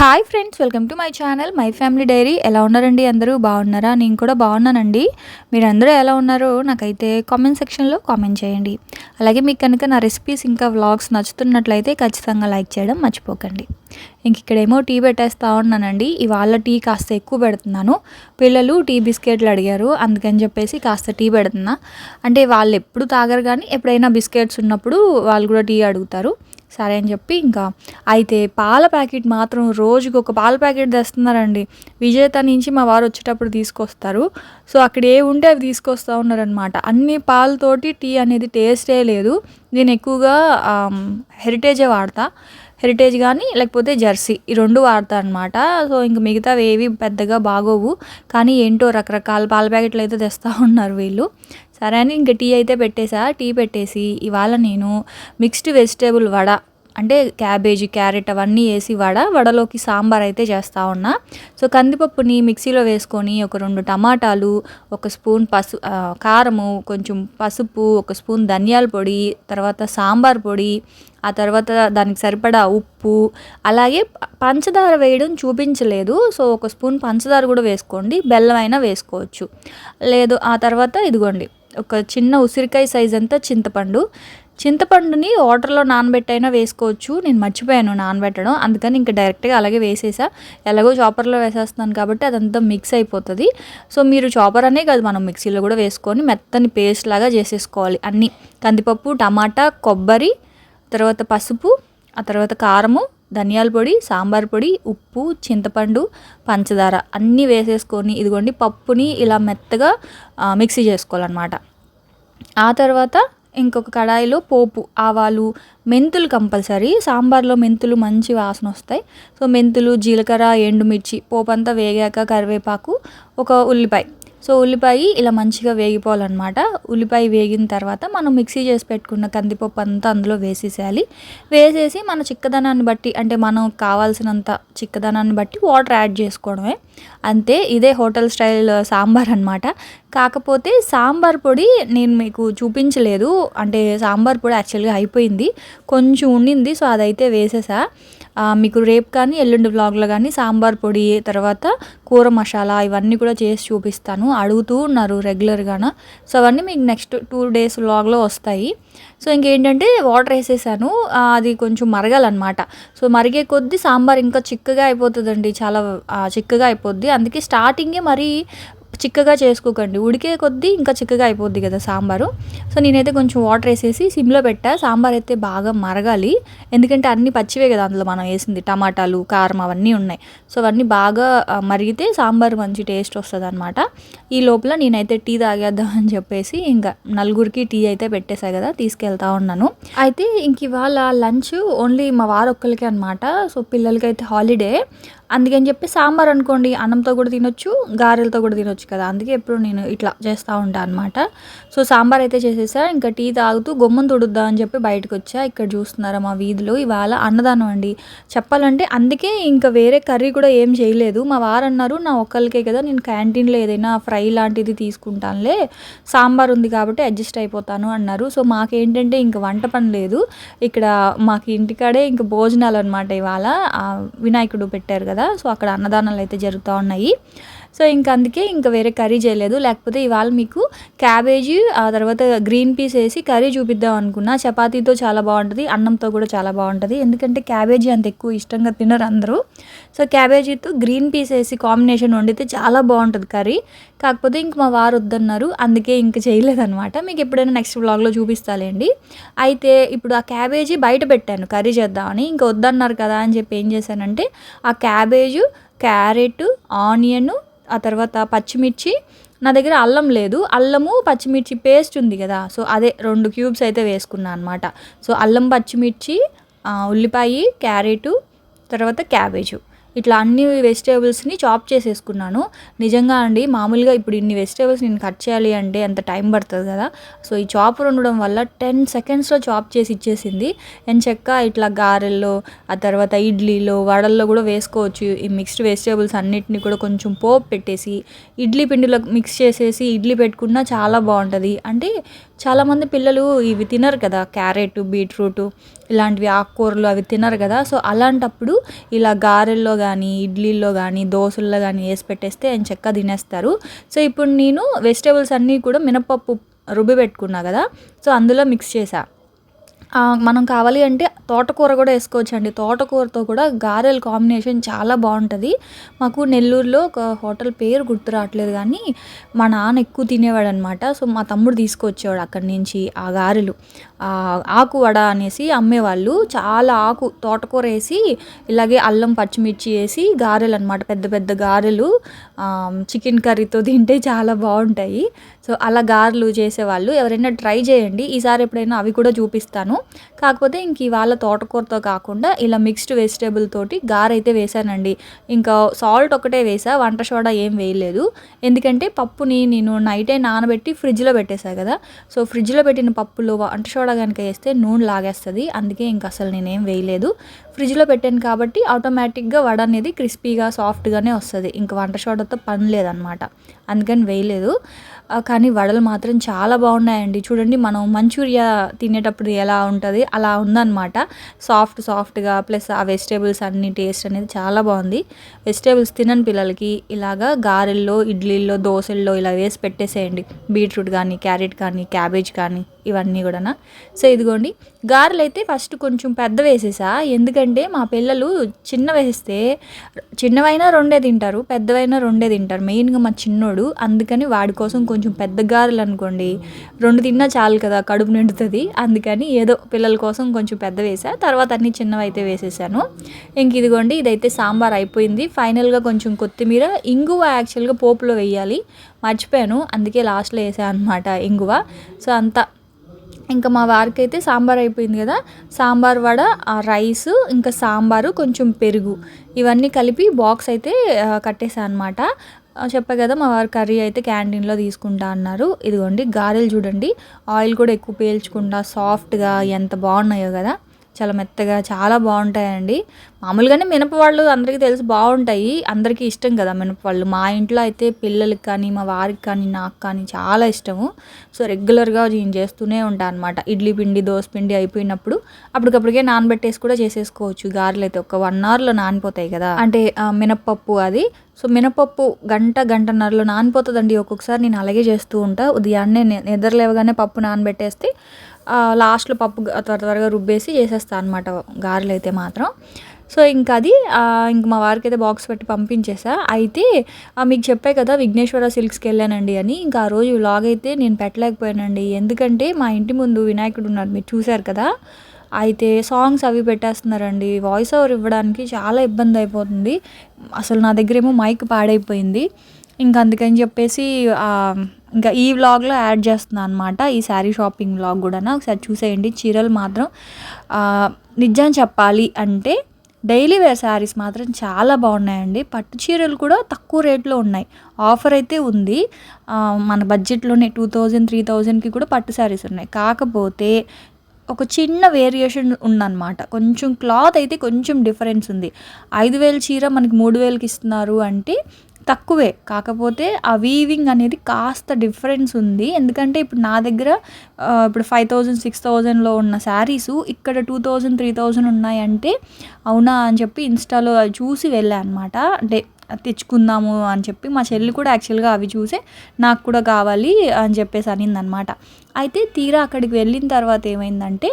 Hi friends welcome to my channel my family diary. ఎలా ఉన్నారండి అందరూ? బాగున్నారా? నేను కూడా బాగున్నానండి. మీరందరూ ఎలా ఉన్నారో నాకైతే కామెంట్ సెక్షన్లో కామెంట్ చేయండి. అలాగే మీకు కనుక నా రెసిపీస్ ఇంకా వ్లాగ్స్ నచ్చుతున్నట్లయితే ఖచ్చితంగా లైక్ చేయడం మర్చిపోకండి. ఇంక ఇక్కడేమో టీ పెట్టేస్తా ఉన్నానండి. ఇవాళ టీ కాస్త ఎక్కువ పెడుతున్నాను. పిల్లలు టీ బిస్కెట్లు అడిగారు. అందుకని చెప్పేసి కాస్త టీ పెడుతున్నా. అంటే వాళ్ళు ఎప్పుడు తాగరు కానీ ఎప్పుడైనా బిస్కెట్స్ ఉన్నప్పుడు వాళ్ళు కూడా టీ అడుగుతారు. సరే అని చెప్పి ఇంకా అయితే పాల ప్యాకెట్ మాత్రం రోజుకి ఒక పాల ప్యాకెట్ తెస్తున్నారండి. విజేత నుంచి మా వారు వచ్చేటప్పుడు తీసుకొస్తారు. సో అక్కడ ఏ ఉంటే అవి తీసుకొస్తూ ఉన్నారనమాట అన్ని పాలతోటి టీ అనేది టేస్టే లేదు. నేను ఎక్కువగా హెరిటేజే వాడతా. హెరిటేజ్ కానీ లేకపోతే జెర్సీ. ఈ రెండు వాడతా అనమాట సో ఇంక మిగతావి ఏవి పెద్దగా బాగోవు. కానీ ఏంటో రకరకాల పాల ప్యాకెట్లు అయితే తెస్తూ ఉన్నారు వీళ్ళు. సరే అని ఇంక టీ అయితే పెట్టేసా. టీ పెట్టేసి ఇవాళ నేను మిక్స్డ్ వెజిటేబుల్ వడ అంటే క్యాబేజీ క్యారెట్ అవన్నీ వేసి వడ వడలోకి సాంబార్ అయితే చేస్తూ ఉన్నా. సో కందిపప్పుని మిక్సీలో వేసుకొని ఒక రెండు టమాటాలు ఒక స్పూన్ పసు కారము కొంచెం పసుపు ఒక స్పూన్ ధనియాల పొడి తర్వాత సాంబార్ పొడి ఆ తర్వాత దానికి సరిపడా ఉప్పు అలాగే పంచదార వేయడం చూపించలేదు. సో ఒక స్పూన్ పంచదార కూడా వేసుకోండి బెల్లం అయినా వేసుకోవచ్చు. లేదు ఆ తర్వాత ఇదిగోండి ఒక చిన్న ఉసిరికాయ సైజ్ అంతా చింతపండు. చింతపండుని వాటర్లో నానబెట్టైనా వేసుకోవచ్చు. నేను మర్చిపోయాను నానబెట్టడం. అందుకని ఇంకా డైరెక్ట్గా అలాగే వేసేసా. ఎలాగో చాపర్లో వేసేస్తున్నాను కాబట్టి అదంతా మిక్స్ అయిపోతుంది. సో మీరు చాపర్ అనే కాదు మనం మిక్సీలో కూడా వేసుకొని మెత్తని పేస్ట్ లాగా చేసేసుకోవాలి అన్నీ. కందిపప్పు టమాటా కొబ్బరి తర్వాత పసుపు ఆ తర్వాత కారము ధనియాల పొడి సాంబార్ పొడి ఉప్పు చింతపండు పంచదార అన్నీ వేసేసుకొని ఇదిగోండి పప్పుని ఇలా మెత్తగా మిక్సీ చేసుకోవాలన్నమాట. ఆ తర్వాత ఇంకొక కడాయిలో పోపు ఆవాలు మెంతులు కంపల్సరీ. సాంబార్లో మెంతులు మంచి వాసన వస్తాయి. సో మెంతులు జీలకర్ర ఎండుమిర్చి పోపు అంతా వేగాక కరివేపాకు ఒక ఉల్లిపాయ. సో ఉల్లిపాయ ఇలా మంచిగా వేగిపోవాలన్నమాట. ఉల్లిపాయ వేగిన తర్వాత మనం మిక్సీ చేసి పెట్టుకున్న కందిపప్పు అంతా అందులో వేసేసేయాలి. వేసేసి మన చిక్కదనాన్ని బట్టి అంటే మనం కావాల్సినంత చిక్కదనాన్ని బట్టి వాటర్ యాడ్ చేసుకోవడమే. అంతే ఇదే హోటల్ స్టైల్ సాంబార్ అనమాట కాకపోతే సాంబార్ పొడి నేను మీకు చూపించలేదు. అంటే సాంబార్ పొడి యాక్చువల్గా అయిపోయింది. కొంచెం ఉండింది సో అదైతే వేసేసా. మీకు రేపు కానీ ఎల్లుండి బ్లాగ్లో కానీ సాంబార్ పొడి తర్వాత కూర మసాలా ఇవన్నీ కూడా చేసి చూపిస్తాను. అడుగుతూ ఉన్నారు రెగ్యులర్గాన సో అవన్నీ మీకు నెక్స్ట్ టూ డేస్ వ్లాగ్లో వస్తాయి. సో ఇంకేంటంటే వాటర్ వేసేసాను. అది కొంచెం మరగాలన్నమాట. సో మరిగే కొద్దీ సాంబార్ ఇంకా చిక్కగా అయిపోతుందండి. చాలా చిక్కగా అయిపోద్ది. అందుకే స్టార్టింగే మరీ చిక్కగా చేసుకోకండి. ఉడికే కొద్దీ ఇంకా చిక్కగా అయిపోద్ది కదా సాంబారు. సో నేనైతే కొంచెం వాటర్ వేసేసి సిమ్లో పెట్టా. సాంబార్ అయితే బాగా మరగాలి. ఎందుకంటే అన్నీ పచ్చివే కదా అందులో మనం వేసింది. టమాటాలు కారం అవన్నీ ఉన్నాయి. సో అవన్నీ బాగా మరిగితే సాంబార్ మంచి టేస్ట్ వస్తుంది అనమాట ఈ లోపల నేనైతే టీ తాగేద్దాం అని చెప్పేసి ఇంకా నలుగురికి టీ అయితే పెట్టేశా కదా తీసుకెళ్తా ఉన్నాను. అయితే ఇంక ఇవాళ లంచ్ ఓన్లీ మా వారు అనమాట సో పిల్లలకైతే హాలిడే. అందుకని చెప్పి సాంబార్ అనుకోండి అన్నంతో కూడా తినొచ్చు గారెలతో కూడా తినొచ్చు కదా. అందుకే ఎప్పుడు నేను ఇట్లా చేస్తూ ఉంటాను అనమాట సో సాంబార్ అయితే చేసేసా. ఇంకా టీ తాగుతూ గొమ్మం తుడుద్దా అని చెప్పి బయటకు వచ్చా. ఇక్కడ చూస్తున్నారా మా వీధిలో ఇవాళ అన్నదానం అండి. చెప్పాలంటే అందుకే ఇంకా వేరే కర్రీ కూడా ఏం చేయలేదు. మా వారు అన్నారు నా ఒక్కరికే కదా నేను క్యాంటీన్లో ఏదైనా ఫ్రై లాంటిది తీసుకుంటానులే. సాంబార్ ఉంది కాబట్టి అడ్జస్ట్ అయిపోతాను అన్నారు. సో మాకేంటంటే ఇంకా వంట పని లేదు. ఇక్కడ మాకు ఇంటికాడే ఇంకా భోజనాలు అనమాట ఇవాళ. వినాయకుడు పెట్టారు కదా కదా? సో అక్కడ అన్నదానాలు అయితే జరుగుతూ ఉన్నాయి. సో ఇంక అందుకే ఇంకా వేరే కర్రీ చేయలేదు. లేకపోతే ఇవాళ మీకు క్యాబేజీ ఆ తర్వాత గ్రీన్ పీస్ వేసి కర్రీ చూపిద్దాం అనుకున్నా. చపాతీతో చాలా బాగుంటుంది అన్నంతో కూడా చాలా బాగుంటుంది. ఎందుకంటే క్యాబేజీ అంత ఎక్కువ ఇష్టంగా తినరు అందరూ. సో క్యాబేజీతో గ్రీన్ పీస్ వేసి కాంబినేషన్ వండితే చాలా బాగుంటుంది కర్రీ. కాకపోతే ఇంక మా వారు వద్దన్నారు అందుకే ఇంక చేయలేదన్నమాట. మీకు ఎప్పుడైనా నెక్స్ట్ బ్లాగ్లో చూపిస్తాలేండి. అయితే ఇప్పుడు ఆ క్యాబేజీ బయట పెట్టాను కర్రీ చేద్దామని. ఇంక వద్దన్నారు కదా అని చెప్పి ఏం చేశానంటే ఆ క్యాబేజు క్యారెట్ ఆనియను ఆ తర్వాత పచ్చిమిర్చి. నా దగ్గర అల్లం లేదు. అల్లము పచ్చిమిర్చి పేస్ట్ ఉంది కదా. సో అదే రెండు క్యూబ్స్ అయితే వేసుకున్నాను అనమాట సో అల్లం పచ్చిమిర్చి ఉల్లిపాయ క్యారెటు తర్వాత క్యాబేజు. ఇట్లా అన్ని వెజిటేబుల్స్ని చాప్ చేసేసుకున్నాను. నిజంగా అండి మామూలుగా ఇప్పుడు ఇన్ని వెజిటేబుల్స్ నేను కట్ చేయాలి అంటే అంత టైం పడుతుంది కదా. సో ఈ చాపర్ ఉండడం వల్ల టెన్ సెకండ్స్లో చాప్ చేసి ఇచ్చేసింది. అండ్ చెక్క ఇట్లా గారెల్లో ఆ తర్వాత ఇడ్లీలో వడల్లో కూడా వేసుకోవచ్చు. ఈ మిక్స్డ్ వెజిటేబుల్స్ అన్నిటిని కూడా కొంచెం పోపు పెట్టేసి ఇడ్లీ పిండిలో మిక్స్ చేసేసి ఇడ్లీ పెట్టుకున్నా చాలా బాగుంటుంది. అంటే చాలామంది పిల్లలు ఇవి తినరు కదా క్యారెట్ బీట్రూట్ ఇలాంటివి ఆకుకూరలు అవి తినరు కదా. సో అలాంటప్పుడు ఇలా గారెల్లో కానీ ఇడ్లీల్లో కానీ దోశల్లో కానీ వేసి పెట్టేస్తే ఆయన చెక్క తినేస్తారు. సో ఇప్పుడు నేను వెజిటేబుల్స్ అన్నీ కూడా మినపప్పు రుబ్బి పెట్టుకున్నా కదా సో అందులో మిక్స్ చేశాను మనం కావాలి అంటే తోటకూర కూడా వేసుకోవచ్చు అండి తోటకూరతో కూడా గారెల కాంబినేషన్ చాలా బాగుంటుంది. మాకు నెల్లూరులో ఒక హోటల్ పేరు గుర్తు రావట్లేదు కానీ మా నాన్న ఎక్కువ తినేవాడు అనమాట సో మా తమ్ముడు తీసుకొచ్చేవాడు అక్కడి నుంచి ఆ గారెలు. ఆకు వడ అనేసి అమ్మేవాళ్ళు. చాలా ఆకు తోటకూర వేసి ఇలాగే అల్లం పచ్చిమిర్చి వేసి గారెలు అనమాట పెద్ద పెద్ద గారెలు చికెన్ కర్రీతో తింటే చాలా బాగుంటాయి. సో అలా గారెలు చేసేవాళ్ళు. ఎవరైనా ట్రై చేయండి. ఈసారి ఎప్పుడైనా అవి కూడా చూపిస్తాను. కాకపోతే ఇంక ఇవాళ తోటకూరతో కాకుండా ఇలా మిక్స్డ్ వెజిటేబుల్ తోటి గారె అయితే వేసానండి ఇంకా సాల్ట్ ఒకటే వేసా. వంట సోడా ఏం వేయలేదు. ఎందుకంటే పప్పుని నేను నైటే నానబెట్టి ఫ్రిడ్జ్లో పెట్టేశా కదా. సో ఫ్రిడ్జ్లో పెట్టిన పప్పులో వంట సోడా కనుక వేస్తే నూనె లాగేస్తుంది. అందుకే ఇంక అసలు నేనేం వేయలేదు. ఫ్రిడ్జ్లో పెట్టాను కాబట్టి ఆటోమేటిక్గా వడ అనేది క్రిస్పీగా సాఫ్ట్గానే వస్తుంది. ఇంక వంట సోడాతో పని లేదనమాట. అందుకని వేయలేదు. కానీ వడలు మాత్రం చాలా బాగున్నాయండి. చూడండి మనం మంచూరియా తినేటప్పుడు ఎలా ఉంటుంది అలా ఉందన్నమాట సాఫ్ట్ సాఫ్ట్గా ప్లస్ ఆ వెజిటేబుల్స్ అన్ని టేస్ట్ అనేది చాలా బాగుంది. వెజిటేబుల్స్ తినని పిల్లలకి ఇలాగా గారెల్లో ఇడ్లీల్లో దోశల్లో ఇలా వేసి పెట్టేసేయండి. బీట్రూట్ కానీ క్యారెట్ కానీ క్యాబేజ్ కానీ ఇవన్నీ కూడా సో ఇదిగోండి గారెలు అయితే ఫస్ట్ కొంచెం పెద్ద వేసేసా. ఎందుకంటే మా పిల్లలు చిన్నవేస్తే చిన్నవైనా రెండే తింటారు పెద్దవైనా రెండే తింటారు. మెయిన్గా మా చిన్నోడు అందుకని వాడి కోసం కొంచెం పెద్ద గారెలు అనుకోండి. రెండు తిన్నా చాలు కదా కడుపు నిండుతుంది. అందుకని ఏదో పిల్లల కోసం కొంచెం పెద్ద వేసా. తర్వాత అన్ని చిన్నవి అయితే వేసేసాను. ఇంక ఇదిగోండి ఇదైతే సాంబార్ అయిపోయింది. ఫైనల్గా కొంచెం కొత్తిమీర ఇంగువ యాక్చువల్గా పోపులో వేయాలి. మర్చిపోయాను అందుకే లాస్ట్లో వేసాను అనమాట ఇంగువ. సో అంతా ఇంకా మా వారికి అయితే సాంబార్ అయిపోయింది కదా. సాంబార్ వడ ఆ రైస్ ఇంకా సాంబారు కొంచెం పెరుగు. ఇవన్నీ కలిపి బాక్స్ అయితే కట్టేశాను అనమాట చెప్పా కదా మా వారు కర్రీ అయితే క్యాంటీన్లో తీసుకుంటా అన్నారు. ఇదిగోండి గారెలు చూడండి. ఆయిల్ కూడా ఎక్కువ పీల్చకుండా సాఫ్ట్గా ఎంత బాగున్నాయో కదా. చాలా మెత్తగా చాలా బాగుంటాయండి. మామూలుగానే మినపవాళ్ళు అందరికీ తెలుసు బాగుంటాయి. అందరికీ ఇష్టం కదా మినపవాళ్ళు. మా ఇంట్లో అయితే పిల్లలకి కానీ మా వారికి కానీ నాకు కానీ చాలా ఇష్టము. సో రెగ్యులర్గా నేను చేస్తూనే ఉంటాను అనమాట ఇడ్లీ పిండి దోశ పిండి అయిపోయినప్పుడు అప్పటికప్పటికే నానబెట్టేసి కూడా చేసేసుకోవచ్చు. గారెలు అయితే ఒక వన్ అవర్లో నానిపోతాయి కదా. అంటే మినపప్పు మినప్పప్పు అది. సో మినపప్పు గంట గంటన్నరలో నానిపోతుందండి. ఒక్కొక్కసారి నేను అలాగే చేస్తూ ఉంటా. ఉదయాన్నే నిద్రలేవగానే నిద్ర లేవగానే పప్పు నానబెట్టేస్తే లాస్ట్లో పప్పు త్వర త్వరగా రుబ్బేసి చేసేస్తాను అనమాట గారెలు అయితే మాత్రం. సో ఇంకా అది ఇంక మా వారికి అయితే బాక్స్ పెట్టి పంపించేసా. అయితే మీకు చెప్పే కదా విఘ్నేశ్వర సిల్క్స్కి వెళ్ళానండి అని. ఇంకా ఆ రోజు వ్లాగ్ అయితే నేను పెట్టలేకపోయానండి. ఎందుకంటే మా ఇంటి ముందు వినాయకుడు ఉన్నారు మీరు చూశారు కదా. అయితే సాంగ్స్ అవి పెట్టేస్తున్నారండి. వాయిస్ ఓవర్ ఇవ్వడానికి చాలా ఇబ్బంది అయిపోతుంది. అసలు నా దగ్గర ఏమో మైక్ పాడైపోయింది. ఇంకా అందుకని చెప్పేసి ఇంకా ఈ వ్లాగ్లో యాడ్ చేస్తున్నాను అనమాట ఈ శారీ షాపింగ్ వ్లాగ్ కూడా ఒకసారి చూసేయండి. చీరలు మాత్రం నిజం చెప్పాలి అంటే డైలీ వేర్ శారీస్ మాత్రం చాలా బాగున్నాయండి. పట్టు చీరలు కూడా తక్కువ రేట్లో ఉన్నాయి. ఆఫర్ అయితే ఉంది. మన బడ్జెట్లోనే టూ థౌజండ్ త్రీ థౌజండ్కి కూడా పట్టు శారీస్ ఉన్నాయి. కాకపోతే ఒక చిన్న వేరియేషన్ ఉందన్నమాట. కొంచెం క్లాత్ అయితే కొంచెం డిఫరెన్స్ ఉంది. ఐదు వేల చీర మనకి మూడు వేలకి ఇస్తున్నారు అంటే తక్కువే. కాకపోతే ఆ వీవింగ్ అనేది కాస్త డిఫరెన్స్ ఉంది. ఎందుకంటే ఇప్పుడు నా దగ్గర ఇప్పుడు ఫైవ్ థౌజండ్ సిక్స్ థౌజండ్లో ఉన్న శారీస్ ఇక్కడ టూ థౌజండ్ త్రీ థౌజండ్ ఉన్నాయంటే అవునా అని చెప్పి ఇన్స్టాలో చూసి వెళ్ళా అనమాట అంటే తెచ్చుకుందాము అని చెప్పి మా చెల్లి కూడా యాక్చువల్గా అవి చూసే నాకు కూడా కావాలి అని చెప్పేసి అనిందనమాట అయితే తీరా అక్కడికి వెళ్ళిన తర్వాత ఏమైందంటే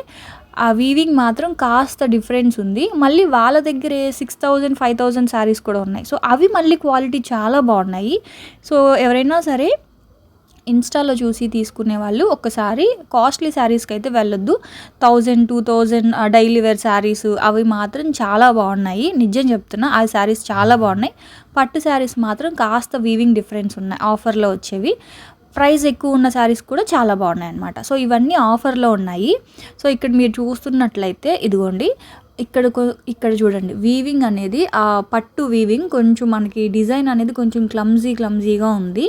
ఆ వీవింగ్ మాత్రం కాస్త డిఫరెన్స్ ఉంది. మళ్ళీ వాళ్ళ దగ్గరే six thousand five thousand saris కూడా ఉన్నాయి. సో అవి మళ్ళీ క్వాలిటీ చాలా బాగున్నాయి. సో ఎవరైనా సరే ఇన్స్టాలో చూసి తీసుకునే వాళ్ళు ఒక్కసారి కాస్ట్లీ శారీస్కి అయితే వెళ్ళొద్దు. Thousand two thousand daily wear saris అవి మాత్రం చాలా బాగున్నాయి. నిజం చెప్తున్నా ఆ శారీస్ చాలా బాగున్నాయి. పట్టు శారీస్ మాత్రం కాస్త వీవింగ్ డిఫరెన్స్ ఉన్నాయి ఆఫర్లో వచ్చేవి. ప్రైస్ ఎక్కువ ఉన్న శారీస్ కూడా చాలా బాగున్నాయి అనమాట సో ఇవన్నీ ఆఫర్లో ఉన్నాయి. సో ఇక్కడ మీరు చూస్తున్నట్లయితే ఇదిగోండి ఇక్కడ ఇక్కడ చూడండి వీవింగ్ అనేది ఆ పట్టు వీవింగ్ కొంచెం మనకి డిజైన్ అనేది కొంచెం క్లమ్జీ క్లమ్జీగా ఉంది.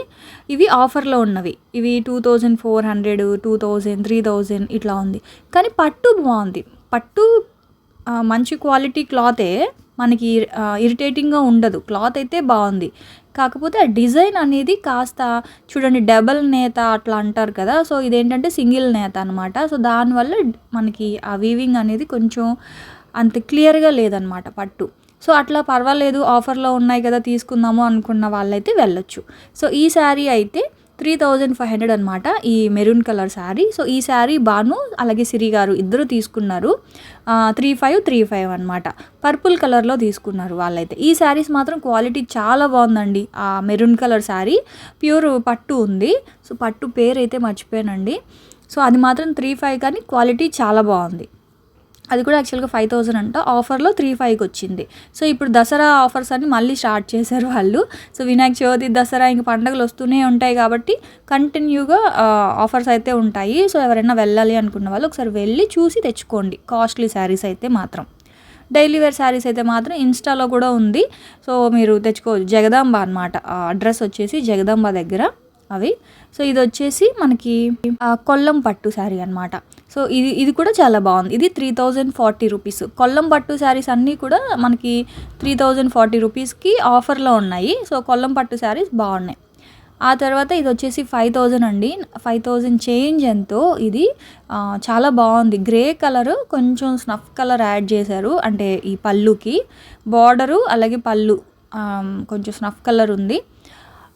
ఇవి ఆఫర్లో ఉన్నవి. ఇవి two thousand four hundred two thousand three thousand ఇట్లా ఉంది. కానీ పట్టు బాగుంది. పట్టు మంచి క్వాలిటీ క్లాతే మనకి ఇరిటేటింగ్గా ఉండదు. క్లాత్ అయితే బాగుంది. కాకపోతే ఆ డిజైన్ అనేది కాస్త చూడండి డబల్ నేత అట్లా అంటారు కదా సో ఇదేంటంటే సింగిల్ నేత అనమాట సో దానివల్ల మనకి ఆ వీవింగ్ అనేది కొంచెం అంత క్లియర్గా లేదనమాట పట్టు. సో అట్లా పర్వాలేదు ఆఫర్లో ఉన్నాయి కదా తీసుకుందాము అనుకున్న వాళ్ళైతే వెళ్ళొచ్చు. సో ఈ శారీ అయితే త్రీ థౌజండ్ ఫైవ్ హండ్రెడ్ అనమాట ఈ మెరూన్ కలర్ శారీ. సో ఈ శారీ బాను అలాగే సిరి గారు ఇద్దరు తీసుకున్నారు. త్రీ ఫైవ్ త్రీ ఫైవ్ అనమాట పర్పుల్ కలర్లో తీసుకున్నారు వాళ్ళైతే. ఈ శారీస్ మాత్రం క్వాలిటీ చాలా బాగుందండి. ఆ మెరూన్ కలర్ శారీ. ప్యూర్ పట్టు ఉంది. సో పట్టు పేరు అయితే మర్చిపోయానండి. సో అది మాత్రం త్రీ ఫైవ్ కానీ క్వాలిటీ చాలా బాగుంది. అది కూడా యాక్చువల్గా ఫైవ్ థౌజండ్ అంట. ఆఫర్లో త్రీ ఫైవ్కి వచ్చింది సో ఇప్పుడు దసరా ఆఫర్స్ అని మళ్ళీ స్టార్ట్ చేశారు వాళ్ళు. సో వినాయక చవితి దసరా ఇంక పండుగలు వస్తూనే ఉంటాయి కాబట్టి కంటిన్యూగా ఆఫర్స్ అయితే ఉంటాయి. సో ఎవరైనా వెళ్ళాలి అనుకున్న వాళ్ళు ఒకసారి వెళ్ళి చూసి తెచ్చుకోండి. కాస్ట్లీ శారీస్ అయితే మాత్రం. డైలీ వేర్ శారీస్ అయితే మాత్రం ఇన్స్టాలో కూడా ఉంది. సో మీరు తెచ్చుకోవచ్చు జగదాంబ అనమాట అడ్రస్ వచ్చేసి జగదాంబ దగ్గర. అవి. సో ఇది వచ్చేసి మనకి కొల్లం పట్టు శారీ అనమాట సో ఇది ఇది కూడా చాలా బాగుంది. ఇది three thousand forty rupees. Kollam పట్టు శారీస్ అన్నీ కూడా మనకి త్రీ థౌజండ్ ఫార్టీ రూపీస్కి ఆఫర్లో ఉన్నాయి. సో కొల్లం పట్టు శారీస్ బాగున్నాయి. ఆ తర్వాత ఇది వచ్చేసి ఫైవ్ థౌజండ్ అండి. ఫైవ్ థౌజండ్ చేంజ్ ఎంతో ఇది. చాలా బాగుంది. గ్రే కలరు కొంచెం స్నఫ్ కలర్ యాడ్ చేశారు. అంటే ఈ పళ్ళుకి. బార్డరు అలాగే పళ్ళు. కొంచెం స్నఫ్ కలర్ ఉంది.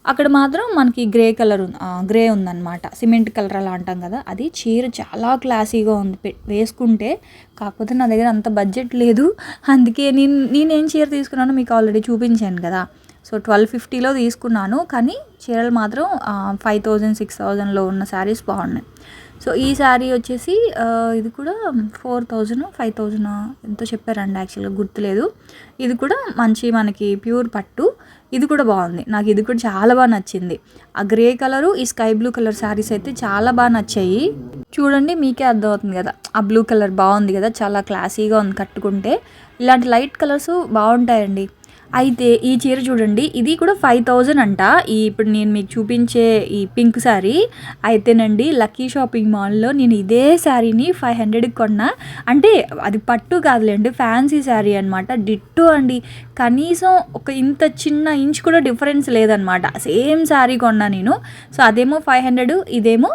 అక్కడ మాత్రం మనకి గ్రే కలర్ గ్రే ఉందన్నమాట. సిమెంట్ కలర్ అలా అంటాం కదా. అది చీర చాలా క్లాసీగా ఉంది. వేసుకుంటే కాకపోతే నా దగ్గర అంత బడ్జెట్ లేదు. అందుకే నేను నేనేం చీర తీసుకున్నానో మీకు ఆల్రెడీ చూపించాను కదా. సో ట్వెల్వ్ ఫిఫ్టీలో తీసుకున్నాను. కానీ చీరలు మాత్రం ఫైవ్ థౌజండ్ సిక్స్ థౌజండ్లో ఉన్న శారీస్ బాగున్నాయి. సో ఈ శారీ వచ్చేసి ఇది కూడా ఫోర్ థౌజండ్ ఫైవ్ థౌజండ్ ఎంతో చెప్పారండి యాక్చువల్గా గుర్తులేదు. ఇది కూడా మంచి మనకి ప్యూర్ పట్టు. ఇది కూడా బాగుంది. నాకు ఇది కూడా చాలా బాగా నచ్చింది. ఆ గ్రే కలరు ఈ స్కై బ్లూ కలర్ శారీస్ అయితే చాలా బాగా నచ్చాయి. చూడండి మీకే అర్థమవుతుంది కదా. ఆ బ్లూ కలర్ బాగుంది కదా చాలా క్లాసీగా ఉంది కట్టుకుంటే. ఇలాంటి లైట్ కలర్స్ బాగుంటాయండి. అయితే ఈ చీర చూడండి ఇది కూడా ఫైవ్ థౌజండ్ అంట. ఈ ఇప్పుడు నేను మీకు చూపించే ఈ పింక్ శారీ అయితేనండి లక్కీ షాపింగ్ మాల్లో నేను ఇదే శారీని ఫైవ్ హండ్రెడ్కి కొన్నా. అంటే అది పట్టు కాదులేండి ఫ్యాన్సీ శారీ అనమాట డిట్టు అండి. కనీసం ఒక ఇంత చిన్న ఇంచ్ కూడా డిఫరెన్స్ లేదనమాట సేమ్ శారీ కొన్నా నేను. సో అదేమో ఫైవ్ హండ్రెడ్ ఇదేమో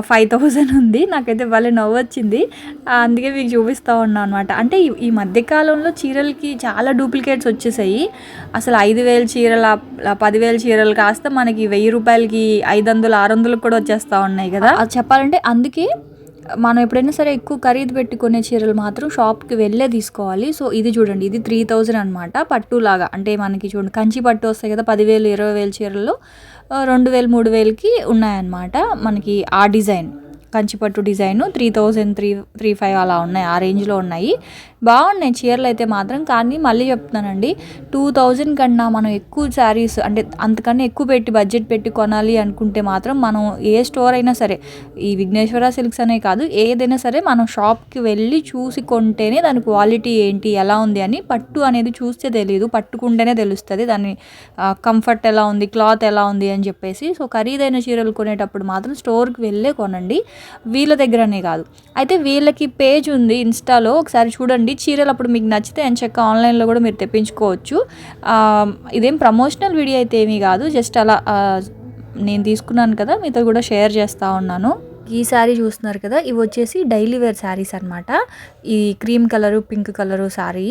ఫైవ్ థౌజండ్ ఉంది. నాకైతే భలే నవ్వు వచ్చింది. అందుకే మీకు చూపిస్తూ ఉన్నాను అనమాట అంటే ఈ- ఈ మధ్యకాలంలో చీరలకి చాలా డూప్లికేట్స్ వచ్చేసాయి. అసలు ఐదు వేల చీరల పదివేల చీరలు కాస్త మనకి వెయ్యి రూపాయలకి ఐదు వందలు ఆరు వందలకు కూడా వచ్చేస్తూ ఉన్నాయి కదా. అది చెప్పాలంటే అందుకే మనం ఎప్పుడైనా సరే ఎక్కువ ఖరీదు పెట్టుకునే చీరలు మాత్రం షాప్కి వెళ్ళే తీసుకోవాలి. సో ఇది చూడండి ఇది త్రీ థౌజండ్ అనమాట పట్టులాగా. అంటే మనకి చూడండి కంచి పట్టు వస్తాయి కదా పదివేలు ఇరవై వేల చీరల్లో రెండు వేలు మూడు వేలకి ఉన్నాయన్నమాట మనకి ఆ డిజైన్. కంచిపట్టు design three thousand three three five అలా ఉన్నాయి ఆ రేంజ్లో ఉన్నాయి. బాగున్నాయి చీరలు అయితే మాత్రం కానీ మళ్ళీ చెప్తున్నానండి టూ థౌజండ్ కన్నా మనం ఎక్కువ శారీస్ అంటే అంతకన్నా ఎక్కువ పెట్టి బడ్జెట్ పెట్టి కొనాలి అనుకుంటే మాత్రం మనం ఏ స్టోర్ అయినా సరే ఈ విఘ్నేశ్వర సిల్క్స్ అనే కాదు ఏదైనా సరే మనం షాప్కి వెళ్ళి చూసి కొంటేనే దాని క్వాలిటీ ఏంటి ఎలా ఉంది అని పట్టు అనేది చూస్తే తెలియదు పట్టుకుంటేనే తెలుస్తుంది దాని కంఫర్ట్ ఎలా ఉంది క్లాత్ ఎలా ఉంది అని చెప్పేసి. సో ఖరీదైన చీరలు కొనేటప్పుడు మాత్రం స్టోర్కి వెళ్ళే కొనండి. వీళ్ళ దగ్గరనే కాదు. అయితే వీళ్ళకి పేజ్ ఉంది ఇన్స్టాలో ఒకసారి చూడండి. చీరలు అప్పుడు మీకు నచ్చితే ఎంచక్క ఆన్లైన్లో కూడా మీరు తెప్పించుకోవచ్చు. ఇదేం ప్రమోషనల్ వీడియో అయితే ఏమీ కాదు. జస్ట్ అలా నేను తీసుకున్నాను కదా మీతో కూడా షేర్ చేస్తూ ఉన్నాను. ఈ శారీ చూస్తున్నారు కదా ఇవి వచ్చేసి డైలీ వేర్ శారీస్ అనమాట ఈ cream colour pink colour sari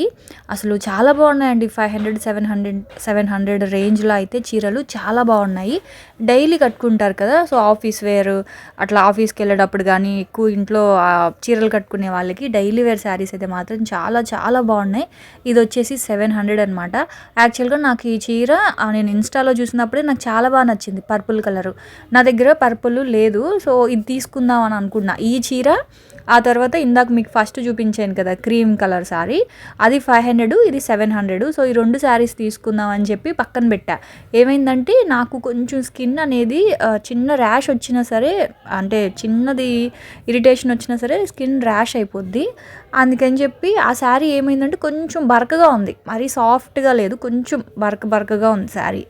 అసలు చాలా బాగున్నాయండి. Five hundred seven hundred seven hundred రేంజ్లో అయితే చీరలు చాలా బాగున్నాయి. డైలీ కట్టుకుంటారు కదా సో ఆఫీస్ వేర్ అట్లా ఆఫీస్కి వెళ్ళేటప్పుడు కానీ ఎక్కువ ఇంట్లో చీరలు కట్టుకునే వాళ్ళకి డైలీ వేర్ శారీస్ అయితే మాత్రం చాలా చాలా బాగున్నాయి. ఇది వచ్చేసి సెవెన్ హండ్రెడ్ అనమాట యాక్చువల్గా నాకు ఈ చీర నేను ఇన్స్టాలో చూసినప్పుడే నాకు చాలా బాగా నచ్చింది పర్పుల్ కలరు. నా దగ్గర పర్పుల్ లేదు సో ఇది తీసుకుందాం అని అనుకున్నా. ఈ చీర ఆ తర్వాత ఇందాక మీకు ఫస్ట్ చూపించాను కదా క్రీమ్ కలర్ శారీ అది ఫైవ్ హండ్రెడ్ ఇది సెవెన్ హండ్రెడ్ సో ఈ రెండు శారీస్ తీసుకుందాం అని చెప్పి పక్కన పెట్టా. ఏమైందంటే నాకు కొంచెం స్కిన్ అనేది చిన్న ర్యాష్ వచ్చినా సరే అంటే చిన్నది ఇరిటేషన్ వచ్చినా సరే స్కిన్ ర్యాష్ అయిపోద్ది. అందుకని చెప్పి ఆ శారీ ఏమైందంటే కొంచెం బరకగా ఉంది. మరీ సాఫ్ట్గా లేదు కొంచెం బరక బరకగా ఉంది శారీ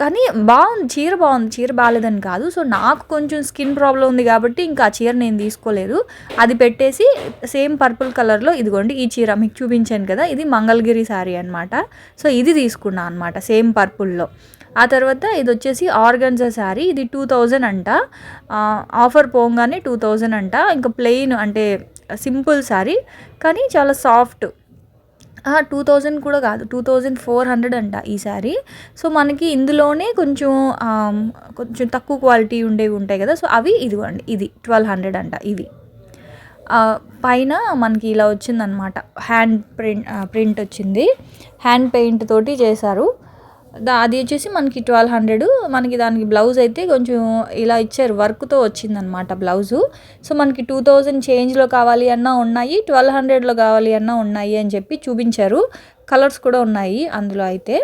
కానీ బాగుంది చీర బాగుంది చీర బాగాలేదని కాదు. సో నాకు కొంచెం స్కిన్ ప్రాబ్లం ఉంది కాబట్టి ఇంకా ఆ చీర నేను తీసుకోలేదు. అది పెట్టేసి సేమ్ పర్పుల్ కలర్లో ఇదిగోండి ఈ చీర మీకు చూపించాను కదా ఇది మంగళగిరి శారీ అనమాట సో ఇది తీసుకున్నా అనమాట సేమ్ పర్పుల్లో. ఆ తర్వాత ఇది వచ్చేసి ఆర్గన్జా శారీ ఇది టూ థౌజండ్ అంట. ఆఫర్ పోగానే టూ థౌజండ్ అంట. ఇంకా ప్లెయిన్ అంటే సింపుల్ శారీ కానీ చాలా సాఫ్ట్. టూ థౌజండ్ కూడా కాదు టూ థౌజండ్ ఫోర్ హండ్రెడ్ అంట ఈ శారీ. సో మనకి ఇందులోనే కొంచెం కొంచెం తక్కువ క్వాలిటీ ఉండేవి ఉంటాయి కదా సో అవి ఇదిగోండి ఇది ట్వెల్వ్ హండ్రెడ్ అంట ఇవి. పైన మనకి ఇలా వచ్చిందనమాట హ్యాండ్ ప్రింట్ ప్రింట్ వచ్చింది. హ్యాండ్ పెయింట్ తోటి చేశారు. అది వచ్చేసి మనకి ట్వెల్వ్ హండ్రెడ్. మనకి దానికి బ్లౌజ్ అయితే కొంచెం ఇలా ఇచ్చారు. వర్క్తో వచ్చిందనమాట బ్లౌజు. సో మనకి టూ థౌజండ్ చేంజ్లో కావాలి అన్నా ఉన్నాయి. ట్వెల్వ్ హండ్రెడ్లో కావాలి అన్నా ఉన్నాయి అని చెప్పి చూపించారు. కలర్స్ కూడా ఉన్నాయి అందులో అయితే.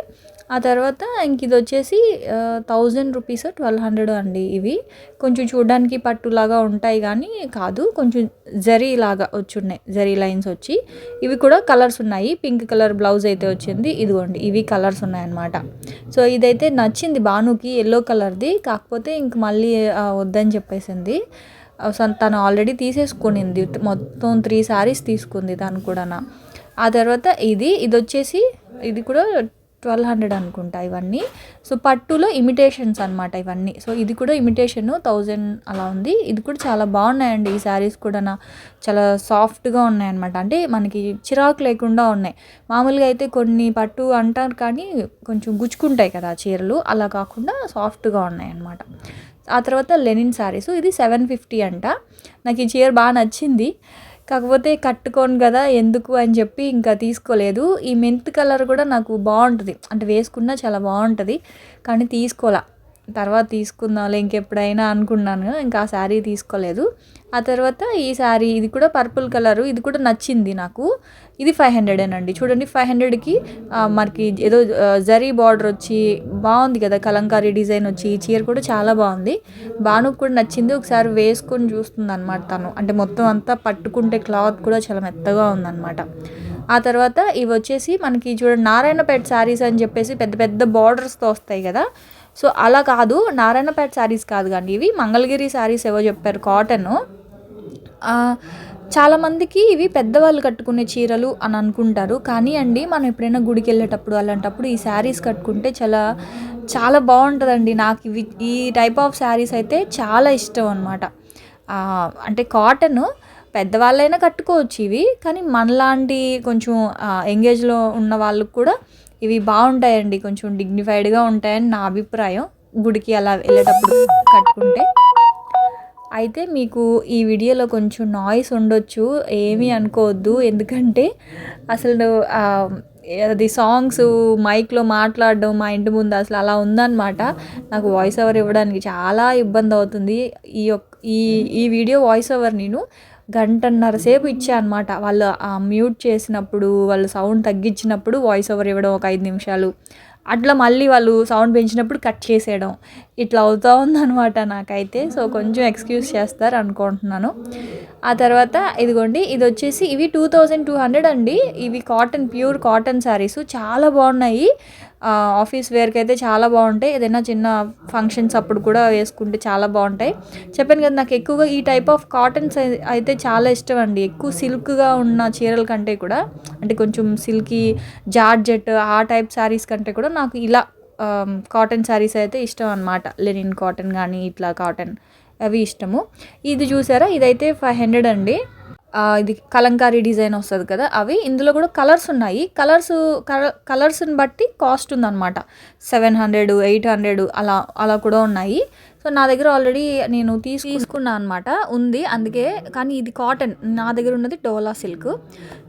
ఆ తర్వాత ఇంక ఇది వచ్చేసి థౌజండ్ రూపీస్ ట్వెల్వ్ హండ్రెడ్ అండి ఇవి. కొంచెం చూడడానికి పట్టులాగా ఉంటాయి కానీ కాదు కొంచెం జరీ లాగా వచ్చి ఉన్నాయి జరీ లైన్స్ వచ్చి. ఇవి కూడా కలర్స్ ఉన్నాయి పింక్ కలర్ బ్లౌజ్ అయితే వచ్చింది ఇదిగోండి ఇవి కలర్స్ ఉన్నాయన్నమాట. సో ఇదైతే నచ్చింది భానుకి ఎల్లో కలర్ది కాకపోతే ఇంక మళ్ళీ వద్దని చెప్పేసింది. తను ఆల్రెడీ తీసేసుకునింది మొత్తం త్రీ శారీస్ తీసుకుంది తను కూడా ఆ తర్వాత ఇది ఇది వచ్చేసి ఇది కూడా ట్వెల్వ్ హండ్రెడ్ అనుకుంటా ఇవన్నీ. సో పట్టులో ఇమిటేషన్స్ అనమాట ఇవన్నీ. సో ఇది కూడా ఇమిటేషన్ థౌజండ్ అలా ఉంది. ఇది కూడా చాలా బాగున్నాయండి. ఈ శారీస్ కూడా నా చాలా సాఫ్ట్గా ఉన్నాయన్నమాట. అంటే మనకి చిరాకు లేకుండా ఉన్నాయి. మామూలుగా అయితే కొన్ని పట్టు అంటారు కానీ కొంచెం గుచ్చుకుంటాయి కదా చీరలు. అలా కాకుండా సాఫ్ట్గా ఉన్నాయన్నమాట. ఆ తర్వాత లెనిన్ శారీస్. ఇది సెవెన్ ఫిఫ్టీ అంట. నాకు ఈ చీర బాగా నచ్చింది. కాకపోతే కట్టుకోను కదా ఎందుకు అని చెప్పి ఇంకా తీసుకోలేదు. ఈ మెంత్ కలర్ కూడా నాకు బాగుంటుంది. అంటే వేసుకున్నా చాలా బాగుంటుంది కానీ తీసుకోలే. తర్వాత తీసుకుందాంలే ఇంకెప్పుడైనా అనుకున్నాను ఇంకా ఆ శారీ తీసుకోలేదు. ఆ తర్వాత ఈ శారీ ఇది కూడా పర్పుల్ కలరు ఇది కూడా నచ్చింది నాకు. ఇది ఫైవ్ హండ్రెడేనండి చూడండి ఫైవ్ హండ్రెడ్కి మనకి ఏదో జరీ బార్డర్ వచ్చి బాగుంది కదా కలంకారీ డిజైన్ వచ్చి ఈ చీర కూడా చాలా బాగుంది. బానుకు కూడా నచ్చింది ఒకసారి వేసుకొని చూస్తుంది అనమాట తను. అంటే మొత్తం అంతా పట్టుకుంటే క్లాత్ కూడా చాలా మెత్తగా ఉందన్నమాట. ఆ తర్వాత ఇవి వచ్చేసి మనకి చూడండి నారాయణపేట శారీస్ అని చెప్పేసి పెద్ద పెద్ద బార్డర్స్తో వస్తాయి కదా సో అలా కాదు నారాయణపేట శారీస్ కాదు కానీ ఇవి మంగళగిరి శారీస్ ఏవో చెప్పారు కాటన్. చాలామందికి ఇవి పెద్దవాళ్ళు కట్టుకునే చీరలు అని అనుకుంటారు. కానీ అండి మనం ఎప్పుడైనా గుడికి వెళ్ళేటప్పుడు అలాంటప్పుడు ఈ శారీస్ కట్టుకుంటే చాలా చాలా బాగుంటుందండి. నాకు ఇవి ఈ టైప్ ఆఫ్ శారీస్ అయితే చాలా ఇష్టం అనమాట అంటే కాటన్ పెద్దవాళ్ళైనా కట్టుకోవచ్చు ఇవి కానీ మనలాంటి కొంచెం ఎంగేజ్లో ఉన్న వాళ్ళకు కూడా ఇవి బాగుంటాయండి కొంచెం డిగ్నిఫైడ్గా ఉంటాయని నా అభిప్రాయం. గుడికి అలా వెళ్ళేటప్పుడు కట్టుకుంటే. అయితే మీకు ఈ వీడియోలో కొంచెం నాయిస్ ఉండొచ్చు ఏమీ అనుకోవద్దు. ఎందుకంటే అసలు అది సాంగ్స్ మైక్లో మాట్లాడడం మా ఇంటి ముందు అసలు అలా ఉందన్నమాట. నాకు వాయిస్ ఓవర్ ఇవ్వడానికి చాలా ఇబ్బంది అవుతుంది. ఈ యొక్క ఈ ఈ వీడియో వాయిస్ ఓవర్ నేను గంటన్నర సేపు ఇచ్చా అనమాట వాళ్ళు మ్యూట్ చేసినప్పుడు వాళ్ళు సౌండ్ తగ్గించినప్పుడు వాయిస్ ఓవర్ ఇవ్వడం ఒక ఐదు నిమిషాలు. అట్లా మళ్ళీ వాళ్ళు సౌండ్ పెంచినప్పుడు కట్ చేసేయడం ఇట్లా అవుతూ ఉందనమాట నాకైతే. సో కొంచెం ఎక్స్క్యూజ్ చేస్తారు అనుకుంటున్నాను. ఆ తర్వాత ఇదిగోండి ఇది వచ్చేసి ఇవి టూ థౌజండ్ టూ హండ్రెడ్ అండి. ఇవి కాటన్ ప్యూర్ కాటన్ శారీస్. చాలా బాగున్నాయి. ఆఫీస్ వేర్కి అయితే చాలా బాగుంటాయి. ఏదైనా చిన్న ఫంక్షన్స్ అప్పుడు కూడా వేసుకుంటే చాలా బాగుంటాయి. చెప్పాను కదా నాకు ఎక్కువగా ఈ టైప్ ఆఫ్ కాటన్స్ అయితే చాలా ఇష్టం అండి. ఎక్కువ సిల్క్గా ఉన్న చీరల కంటే కూడా అంటే కొంచెం సిల్కీ జార్జెట్ ఆ టైప్ శారీస్ కంటే కూడా నాకు ఇలా కాటన్ శారీస్ అయితే ఇష్టం అనమాట లెనిన్ కాటన్ కానీ ఇట్లా కాటన్ అవి ఇష్టము. ఇది చూసారా? ఇదైతే ఫైవ్ హండ్రెడ్ అండి. ఇది కలంకారీ డిజైన్ వస్తుంది కదా? అవి ఇందులో కూడా కలర్స్ ఉన్నాయి. కలర్స్ కలర్స్ని బట్టి కాస్ట్ ఉందన్నమాట. సెవెన్ హండ్రెడ్ ఎయిట్ హండ్రెడ్ అలా అలా కూడా ఉన్నాయి. సో నా దగ్గర ఆల్రెడీ నేను తీసు తీసుకున్నాను అనమాట ఉంది. అందుకే కానీ ఇది కాటన్. నా దగ్గర ఉన్నది డోలా సిల్క్.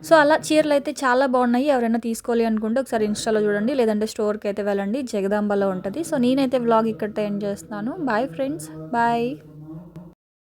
సో అలా చీరలు అయితే చాలా బాగున్నాయి. ఎవరైనా తీసుకోవాలి అనుకుంటే ఒకసారి ఇన్స్టాలో చూడండి. లేదంటే స్టోర్కి అయితే వెళ్ళండి. జగదాంబలో ఉంటుంది. సో నేనైతే వ్లాగ్ ఇక్కడితో ఎండ్ చేస్తున్నాను. Bye friends bye